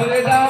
Hold it down.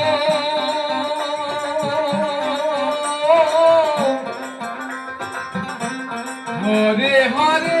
Hare Hare.